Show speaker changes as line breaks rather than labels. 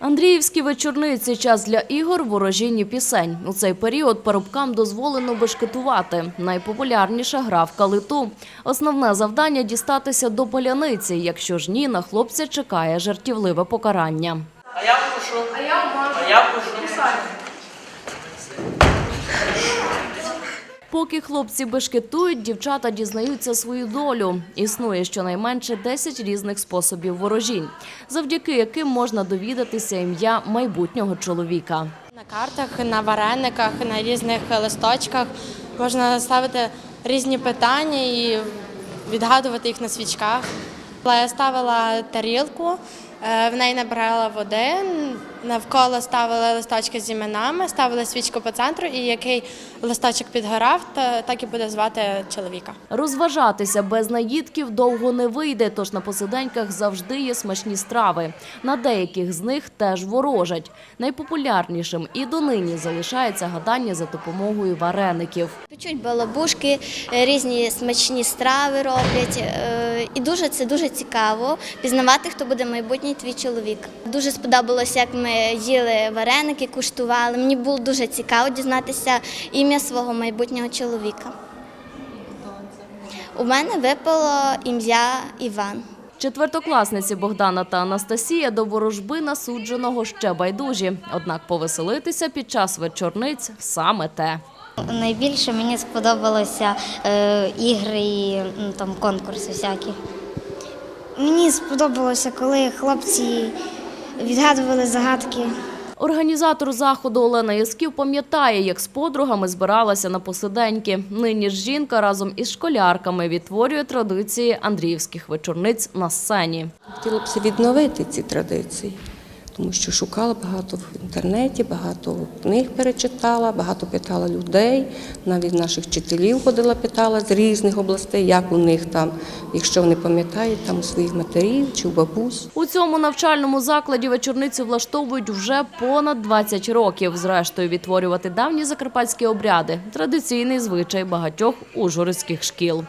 Андріївські вечорниці – час для ігор, ворожінь і пісень. У цей період парубкам дозволено бешкетувати. Найпопулярніша гра в калиту. Основне завдання – дістатися до поляниці. Якщо ж ні, на хлопця чекає жартівливе покарання.
А я пушу. А я А я пушу.
Поки хлопці бешкетують, дівчата дізнаються свою долю. Існує щонайменше 10 різних способів ворожінь, завдяки яким можна довідатися ім'я майбутнього чоловіка.
На картах, на варениках, на різних листочках можна ставити різні питання і відгадувати їх на свічках. Я ставила тарілку, в неї набирала води, навколо ставила листочки з іменами, ставила свічку по центру, і який листочок підгорав, то так і буде звати чоловіка.
Розважатися без наїдків довго не вийде, тож на посиденьках завжди є смачні страви. На деяких з них теж ворожать. Найпопулярнішим і донині залишається гадання за допомогою вареників.
Печуть балабушки, е, різні смачні страви роблять. е, І дуже це дуже цікаво пізнавати, хто буде майбутній твій чоловік. Дуже сподобалося, як ми їли вареники, куштували. Мені було дуже цікаво дізнатися ім'я свого майбутнього чоловіка. У мене випало ім'я Іван.
Четвертокласниці Богдана та Анастасія до ворожби насудженого ще байдужі. Однак повеселитися під час вечорниць саме те.
Найбільше мені сподобалося е, ігри і там конкурси всякі.
Мені сподобалося, коли хлопці відгадували загадки.
Організатор заходу Олена Ясків пам'ятає, як з подругами збиралася на посиденьки. Нині ж жінка разом із школярками відтворює традиції андріївських вечорниць на сцені.
Хотіла б відновити ці традиції, тому що шукала багато в інтернеті, багато книг перечитала, багато питала людей, навіть наших вчителів ходила, питала з різних областей, як у них там, якщо вони пам'ятають, там своїх матерів чи у бабусь.
У цьому навчальному закладі вечорниці влаштовують вже понад 20 років. Зрештою, відтворювати давні закарпатські обряди – традиційний звичай багатьох ужгородських шкіл.